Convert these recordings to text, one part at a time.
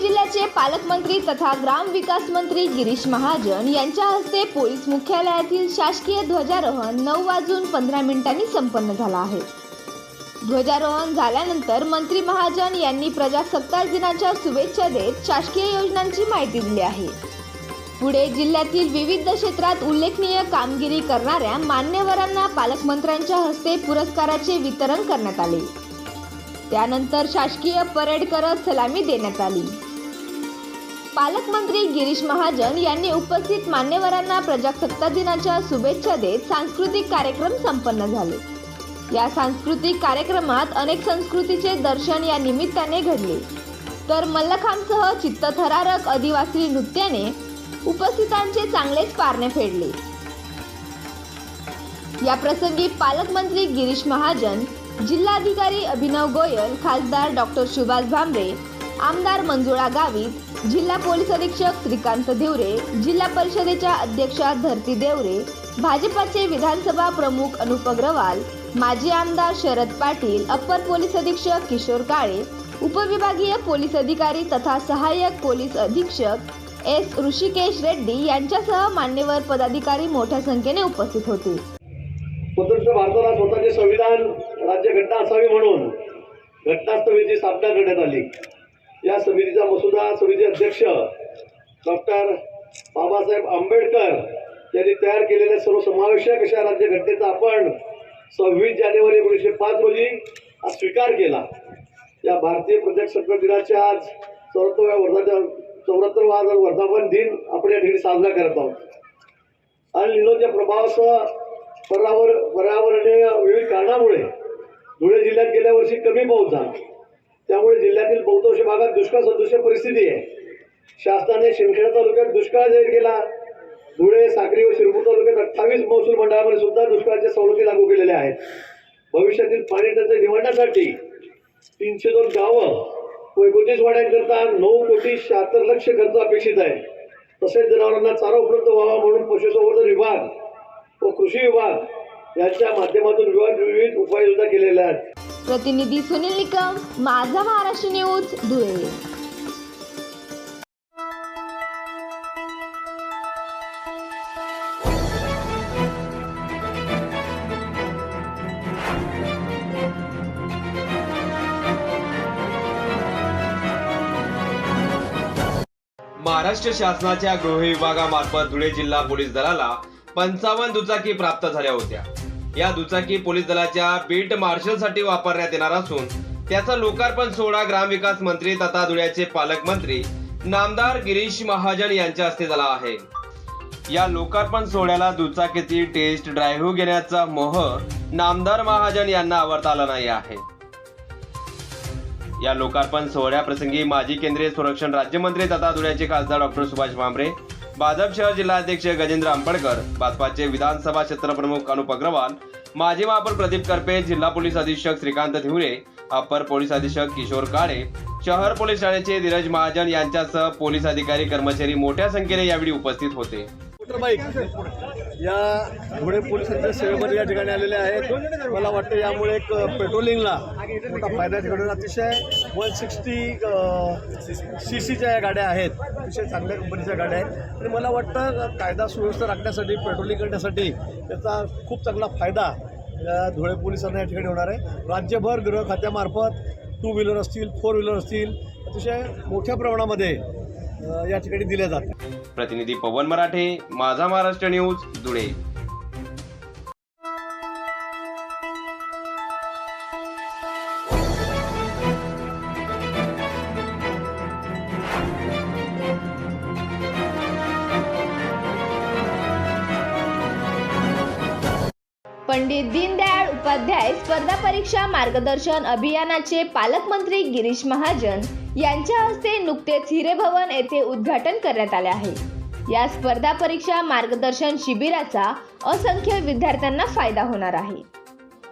जिल्ह्याचे पालकमंत्री तथा ग्रामविकास मंत्री गिरीश महाजन यांच्या हस्ते पोलीस मुख्यालयातील शासकीय ध्वजारोहण नऊ वाजून पंधरा मिनिटांनी संपन्न झाला आहे. ध्वजारोहण झाल्यानंतर मंत्री महाजन यांनी प्रजासत्ताक दिनाच्या शुभेच्छा देत शासकीय योजनांची माहिती दिली आहे. पुढे जिल्ह्यातील विविध क्षेत्रात उल्लेखनीय कामगिरी करणाऱ्या मान्यवरांना पालकमंत्र्यांच्या हस्ते पुरस्काराचे वितरण करण्यात आले. त्यानंतर शासकीय परेड करत सलामी देण्यात आली. पालकमंत्री गिरीश महाजन यांनी उपस्थित मान्यवरांना प्रजासत्ताक दिनाच्या शुभेच्छा देत सांस्कृतिक कार्यक्रम संपन्न झाले. या सांस्कृतिक कार्यक्रमात अनेक संस्कृतीचे दर्शन या निमित्ताने घडले. तर मल्लखांबसह चित्तथरारक आदिवासी नृत्याने उपस्थितांचे चांगलेच पारणे फेडले. या प्रसंगी पालकमंत्री गिरीश महाजन जिल्हाधिकारी अभिनव गोयल खासदार डॉक्टर सुभाष भामरे आमदार मंजुळा गावित जिल्हा पोलीस अधीक्षक श्रीकांत देवरे जिल्हा परिषदेच्या अध्यक्षा धरती देवरे भाजपाचे विधानसभा प्रमुख अनुप अग्रवाल माजी आमदार शरद पाटील अप्पर पोलीस अधीक्षक किशोर काळे उपविभागीय पोलीस अधिकारी तथा सहाय्यक पोलीस अधीक्षक एस ऋषिकेश रेड्डी यांच्यासह मान्यवर पदाधिकारी मोठ्या संख्येने उपस्थित होते. स्वतंत्र भारताला स्वतःचे संविधान राज्यघटना असावी म्हणून घटनास्थळीची स्थापना करण्यात आली. या समितीचा मसुदा समिती अध्यक्ष डॉक्टर बाबासाहेब आंबेडकर यांनी तयार केलेल्या सर्वसमावेशक अशा राज्यघटनेचा आपण सव्वीस जानेवारी एकोणीसशे पाच रोजी आज स्वीकार केला. या भारतीय प्रजासत्ताक दिनाच्या आज चौऱ्याहत्तरव्या वर्धाच्या चौऱ्याहत्तरवा वर्धापन दिन आपण या ठिकाणी साजरा करत आहोत. आणि लिलोच्या प्रभावासह पर्यावर पर्यावरणीय विविध कारणामुळे धुळे जिल्ह्यात गेल्या वर्षी कमी पाऊस झाला. त्यामुळे जिल्ह्यातील बहुतांश भागात दुष्काळ सदृश परिस्थिती आहे. शासनाने शिंदखेडा तालुक्यात दुष्काळ जाहीर केला. धुळे साक्री व शिरपूर तालुक्यात अठ्ठावीस महसूल मंडळामध्ये सुद्धा दुष्काळाच्या सवलती लागू केलेल्या आहेत. भविष्यातील पाणी टंचाई निवडण्यासाठी तीनशे दोन गावं व एकोणतीस वाड्यांकरता नऊ कोटी शहात्तर लक्ष खर्च अपेक्षित आहे. तसेच जनावरांना चारा उपलब्ध व्हावा म्हणून पशुसंवर्धन विभाग व कृषी विभाग यांच्या माध्यमातून विविध उपाययोजना केलेल्या आहेत. प्रतिनिधी सुनील निकम माझा महाराष्ट्र न्यूज धुळे. महाराष्ट्र शासनाच्या गृह विभागामार्फत धुळे जिल्हा पोलीस दलाला पंचावन्न दुचाकी प्राप्त झाल्या होत्या. या दुचाकी पोलीस दलाच्या बीट मार्शलसाठी वापरण्यात येणार असून त्याचा लोकार्पण सोहळा ग्रामविकास मंत्री तथा धुळ्याचे पालकमंत्री नामदार गिरीश महाजन यांच्या हस्ते झाला आहे. या लोकार्पण सोहळ्याला दुचाकीची टेस्ट ड्राईव्ह घेण्याचा मोह नामदार महाजन यांना आवडता आला नाही आहे. या लोकार्पण सोहळ्याप्रसंगी माजी केंद्रीय संरक्षण राज्यमंत्री तथा धुळ्याचे खासदार डॉक्टर सुभाष भामरे भाजप शहर जिल्हाध्यक्ष गजेंद्र आंबडकर भाजपाचे विधानसभा क्षेत्रप्रमुख अनुप अग्रवाल माजी महापौर प्रदीप करपे जिल्हा पोलीस अधीक्षक श्रीकांत थिवरे अप्पर पोलीस अधीक्षक किशोर काळे शहर पोलीस ठाण्याचे धीरज महाजन यांच्यासह पोलीस अधिकारी कर्मचारी मोठ्या संख्येने यावेळी उपस्थित होते. मोटरबाईक या धुळे पोलिसांच्या सेवेमध्ये या ठिकाणी आलेले आहेत. मला वाटतं यामुळे एक पेट्रोलिंगला मोठा फायदा ठिकाणी अतिशय वन सिक्स्टी सी सीच्या या गाड्या आहेत. अतिशय चांगल्या कंपनीच्या गाड्या आहेत. आणि मला वाटतं कायदा सुव्यवस्था राखण्यासाठी पेट्रोलिंग करण्यासाठी त्याचा खूप चांगला फायदा धुळे पोलिसांना या ठिकाणी होणार आहे. राज्यभर गृह खात्यामार्फत टू व्हीलर असतील फोर व्हीलर असतील अतिशय मोठ्या प्रमाणामध्ये या ठिकाणी दिल्या जातात प्रतिनिधी पवन मराठे माझा महाराष्ट्र न्यूज धुळे. पंडित दीनदयाळ उपाध्याय स्पर्धा परीक्षा मार्गदर्शन अभियानाचे पालकमंत्री गिरीश महाजन. यांच्या हस्ते नुकतेच हिरे भवन येथे उद्घाटन करण्यात आले आहे. या स्पर्धा परीक्षा मार्गदर्शन शिबिराचा असंख्य विद्यार्थ्यांना फायदा होणार आहे.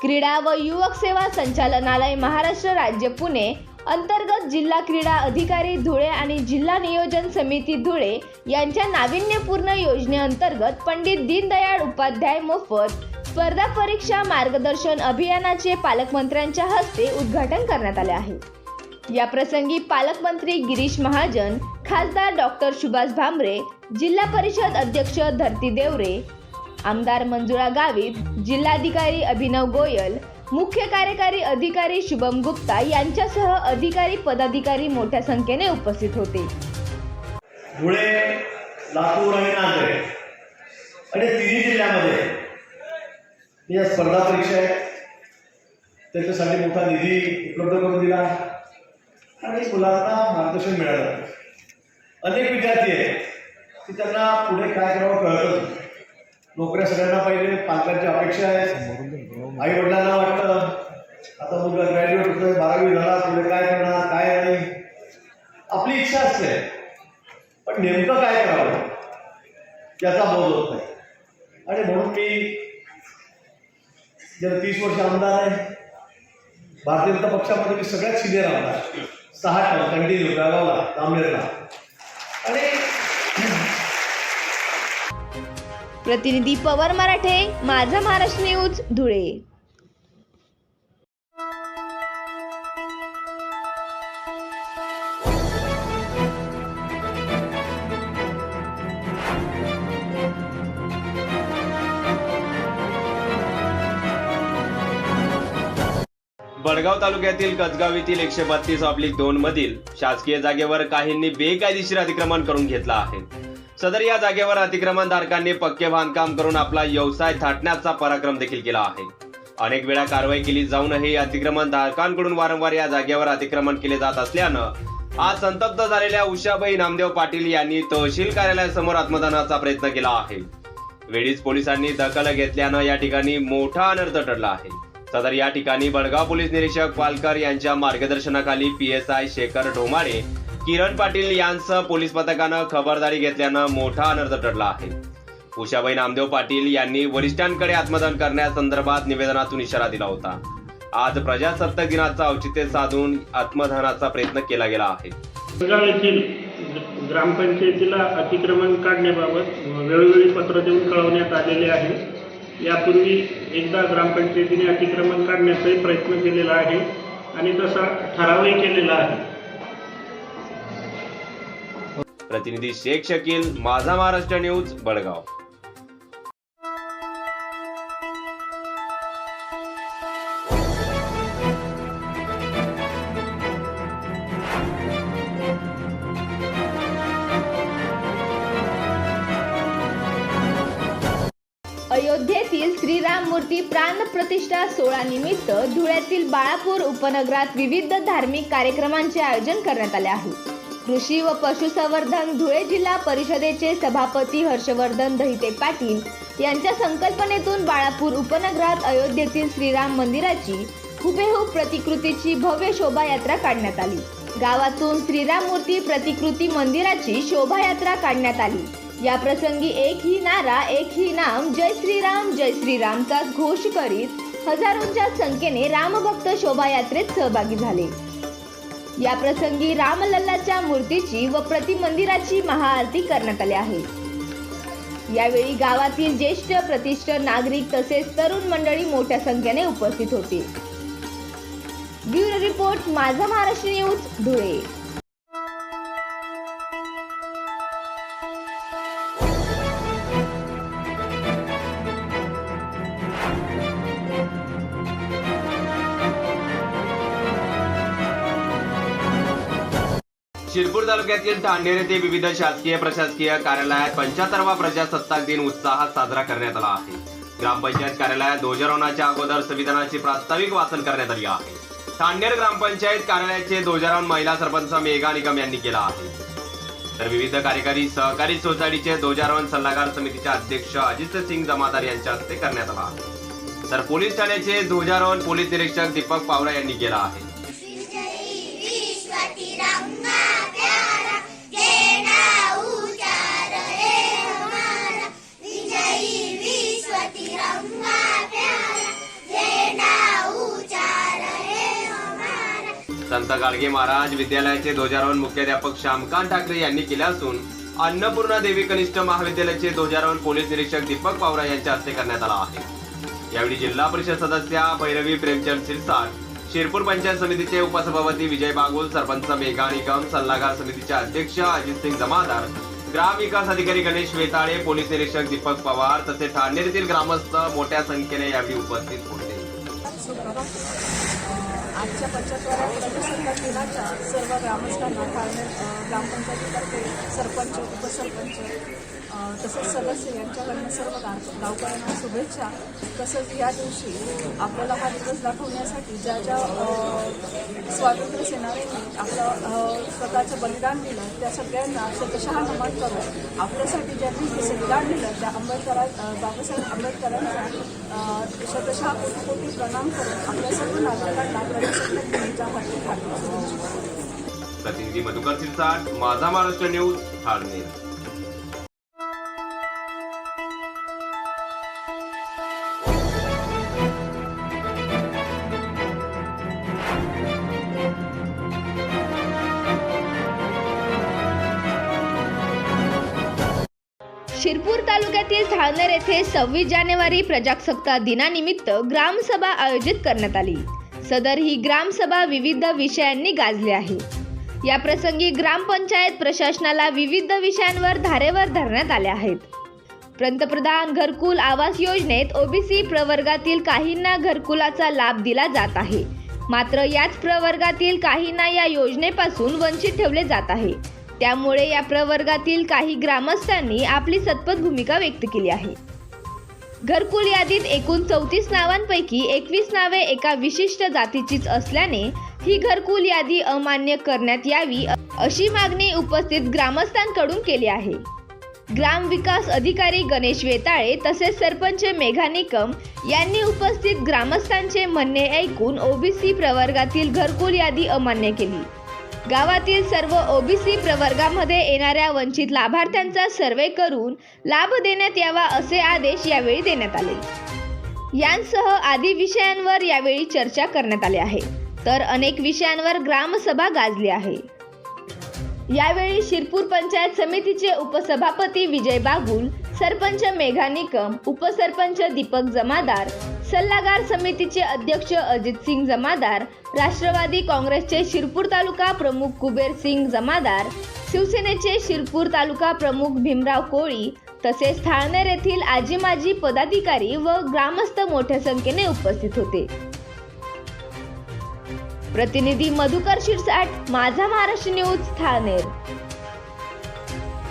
क्रीडा व युवक सेवा संचालनालय महाराष्ट्र राज्य पुणे अंतर्गत जिल्हा क्रीडा अधिकारी धुळे आणि जिल्हा नियोजन समिती धुळे यांच्या नाविन्यपूर्ण योजनेअंतर्गत पंडित दीनदयाळ उपाध्याय मोफत स्पर्धा परीक्षा मार्गदर्शन अभियानाचे पालकमंत्र्यांच्या हस्ते उद्घाटन करण्यात आले आहे. या प्रसंगी पालकमंत्री गिरीश महाजन खासदार डॉक्टर सुभाष भामरे जिल्हा परिषद अध्यक्ष धरती देवरे आमदार मंजुळा गावित जिल्हाधिकारी अभिनव गोयल मुख्य कार्यकारी अधिकारी शुभम गुप्ता यांच्यासह अधिकारी पदाधिकारी मोठ्या संख्येने उपस्थित होते. धुळे लातूर आणि नांदेड. आणि तिन्ही जिल्ह्यामध्ये या स्पर्धा परीक्षा आहेत त्याच्यासाठी मोठा निधी उपलब्ध करून दिला. आणि मुलांना मार्गदर्शन मिळालं. अनेक विद्यार्थी आहेत की त्यांना पुढे काय करावं कळत नोकऱ्या सगळ्यांना पाहिजे पालकांची अपेक्षा आहे. आई वडिलांना वाटतं आता मुलगा ग्रॅज्युएट होतोय बारावी झाला पुढे काय करणार काय नाही. आपली इच्छा असते. पण नेमकं काय करावं त्याचा बोध होत नाही. आणि म्हणून मी गेल्या तीस वर्ष आमदार आहे. भारतीय जनता पक्षामध्ये मी सगळ्यात सिनियर आमदार. सहा टर्म कंटिन्यू बेळगावला जामनेरला आणि प्रतिनिधी पवन मराठे माझा महाराष्ट्र न्यूज धुळे. वडगाव तालुक्यातील कसगाव येथील एकशे बत्तीस ऑब्लिक दोन मधील शासकीय जागेवर काहींनी बेकायदेशीर अतिक्रमण करून घेतला आहे. सदर या जागेवर अतिक्रमण धारकांनी पक्के बांधकाम करून आपला व्यवसाय थाटण्याचा पराक्रम देखील केला आहे. अनेक वेळा कारवाई केली जाऊनही अतिक्रमण धारकांकडून वारंवार या जागेवर अतिक्रमण केले जात असल्यानं आज संतप्त झालेल्या उषाबाई नामदेव पाटील यांनी तहसील कार्यालयासमोर आत्मदानाचा प्रयत्न केला आहे. वेळीच पोलिसांनी दखल घेतल्यानं या ठिकाणी मोठा अनर्थ ठरला आहे. सदर या ठिकाणी बडगाव पोलीस निरीक्षक पालकर यांच्या मार्गदर्शनाखाली P S I Shekhar Dhomade Kiran Patil यांसह पोलीस पथकानं खबरदारी घेतल्यानं मोठा अनर्थ ठरला आहे. उषाबाई नामदेव पाटील यांनी वरिष्ठांकडे आत्मदान करण्यासंदर्भात निवेदनातून इशारा दिला होता. आज प्रजासत्ताक दिनाचं औचित्य साधून आत्मदानाचा प्रयत्न केला गेला आहे. ग्रामपंचायतीला अतिक्रमण काढण्याबाबत वेळोवेळी पत्र देऊन कळवण्यात आलेले आहे. यापूर्वी एकदा ग्रामपंचायतीने अतिक्रमण काढण्याचाही प्रयत्न केलेला आहे आणि तसा ठरावही केलेला आहे. प्रतिनिधी शेख शकील माझा महाराष्ट्र न्यूज बडगाव. प्रतिष्ठा सोहळा निमित्त धुळ्यातील बाळापूर उपनगरात विविध धार्मिक कार्यक्रमांचे आयोजन करण्यात आले आहे. कृषी व पशुसंवर्धन धुळे जिल्हा परिषदेचे सभापती हर्षवर्धन दहिते पाटील यांच्या संकल्पनेतून बाळापूर उपनगरात अयोध्येतील श्रीराम मंदिराची हुबेहूब प्रतिकृतीची भव्य शोभायात्रा काढण्यात आली. गावातून श्रीराम मूर्ती प्रतिकृती मंदिराची शोभायात्रा काढण्यात आली. या प्रसंगी एक ही नारा एक ही नाम जय श्रीराम जय श्रीरामचा घोष करीत हजारोंच्या संख्येने रामभक्त शोभायात्रेत सहभागी झाले. या प्रसंगी रामलल्लाच्या मूर्तीची व प्रतिमंदिराची महाआरती करण्यात आली आहे. यावेळी गावातील ज्येष्ठ प्रतिष्ठ नागरिक तसेच तरुण मंडळी मोठ्या संख्येने उपस्थित होते. ब्युरो रिपोर्ट माझा महाराष्ट्र न्यूज धुळे. तालुक्यातील ठाणेर येथे विविध शासकीय प्रशासकीय कार्यालयात पंच्याहत्तरवा प्रजासत्ताक दिन उत्साहात साजरा करण्यात आला आहे. ग्रामपंचायत कार्यालयात ध्वजारोहणाच्या अगोदर संविधानाची प्रास्ताविक वाचन करण्यात आली आहे. ठाणेर ग्रामपंचायत कार्यालयाचे ध्वजारोहण महिला सरपंच मेघा निगम यांनी केला आहे. तर विविध कार्यकारी सहकारी सोसायटीचे ध्वजारोहण सल्लागार समितीचे अध्यक्ष अजित सिंग जमादार यांच्या हस्ते करण्यात आला आहे. तर पोलीस ठाण्याचे ध्वजारोहण पोलीस निरीक्षक दीपक पावरा यांनी केला आहे. संत गाडगे महाराज विद्यालयाचे ध्वजारोहण मुख्याध्यापक श्यामकांत ठाकरे यांनी केले असून अन्नपूर्णा देवी कनिष्ठ महाविद्यालयाचे ध्वजारोहण पोलीस निरीक्षक दीपक पावरा यांच्या हस्ते करण्यात आला आहे. यावेळी जिल्हा परिषद सदस्या भैरवी प्रेमचंद सिरसाट शिरपूर पंचायत समितीचे उपसभापती विजय बागुल सरपंच मेघा निगम सल्लागार समितीचे अध्यक्ष अजित सिंग जमादार ग्राम विकास अधिकारी गणेश वेताळे पोलीस निरीक्षक दीपक पवार तसेच ठाणेरीतील ग्रामस्थ मोठ्या संख्येने यावेळी उपस्थित होते. आजच्या पंचद्वारा प्रजासत्ताक दिनाच्या सर्व ग्रामस्थांना ग्रामपंचायतीतर्फे सरपंच उपसरपंच तसंच सदस्य यांच्याकडनं सर्व गाव गावकऱ्यांना शुभेच्छा. तसंच या दिवशी आपल्याला हा दिवस दाखवण्यासाठी ज्या ज्या स्वातंत्र्य सेनानींनी आपलं स्वतःचं बलिदान दिलं त्या सगळ्यांना शतशः नमन करून आपल्यासाठी ज्यांनी हे संविधान दिलं त्या आंबेडकरा बाबासाहेब आंबेडकरांचा शतशः कोटी कोटी प्रणाम करून आपल्या सर्व नागरिकांना प्रजासत्ताक दिनाच्या प्रतिनिधी मधुकर सिरसाट माझा महाराष्ट्र न्यूज ठाणे. तालुक्यातील थाळनेर येथे सव्वीस जानेवारी प्रजासत्ताक दिनानिमित्त ग्रामसभा आयोजित करण्यात आली. सदर ही ग्रामसभा विविध विषयांनी गाजली आहे. या प्रसंगी ग्रामपंचायत प्रशासनाला विविध विषयांवर धारेवर धरण्यात आले आहेत. पंतप्रधान घरकुल आवास योजनेत ओबीसी प्रवर्गातील काहींना घरकुलाचा लाभ दिला जात आहे. मात्र याच प्रवर्गातील काहींना या योजनेपासून वंचित ठेवले जात आहे. त्यामुळे या प्रवर्गातील काही ग्रामस्थांनी आपली सतपथ भूमिका व्यक्त केली आहे. घरकुल यादीत एकूण चौतीस नावांपैकी एकवीस नावे एका विशिष्ट जातीचीच असल्याने ही घरकुल यादी अमान्य करण्यात यावी अशी मागणी उपस्थित ग्रामस्थांकडून केली आहे. ग्राम विकास अधिकारी गणेश वेताळे तसेच सरपंच मेघा निकम यांनी उपस्थित ग्रामस्थांचे म्हणणे ऐकून ओबीसी प्रवर्गातील घरकुल यादी अमान्य केली. गावातील सर्व ओबीसी प्रवर्गामध्ये येणाऱ्या वंचित लाभार्थ्यांचा सर्वे करून लाभ देण्यात यावा असे आदेश यावेळी देण्यात आले. यांसह आदी विषयांवर यावेळी चर्चा करण्यात आली आहे. तर अनेक विषयांवर ग्रामसभा गाजली आहे. यावेळी शिरपूर पंचायत समितीचे उपसभापती विजय बागुल सरपंच मेघा निकम उपसरपंच दीपक जमादार सल्लागार समितीचे अध्यक्ष अजित सिंग जमादार राष्ट्रवादी काँग्रेसचे शिरपूर तालुका प्रमुख कुबेर सिंग जमादार शिवसेनेचे शिरपूर तालुका प्रमुख भीमराव कोळी तसेच थाळनेर येथील आजी माजी पदाधिकारी व ग्रामस्थ मोठ्या संख्येने उपस्थित होते. प्रतिनिधी मधुकर शिरसाट माझा महाराष्ट्र न्यूज थाळनेर.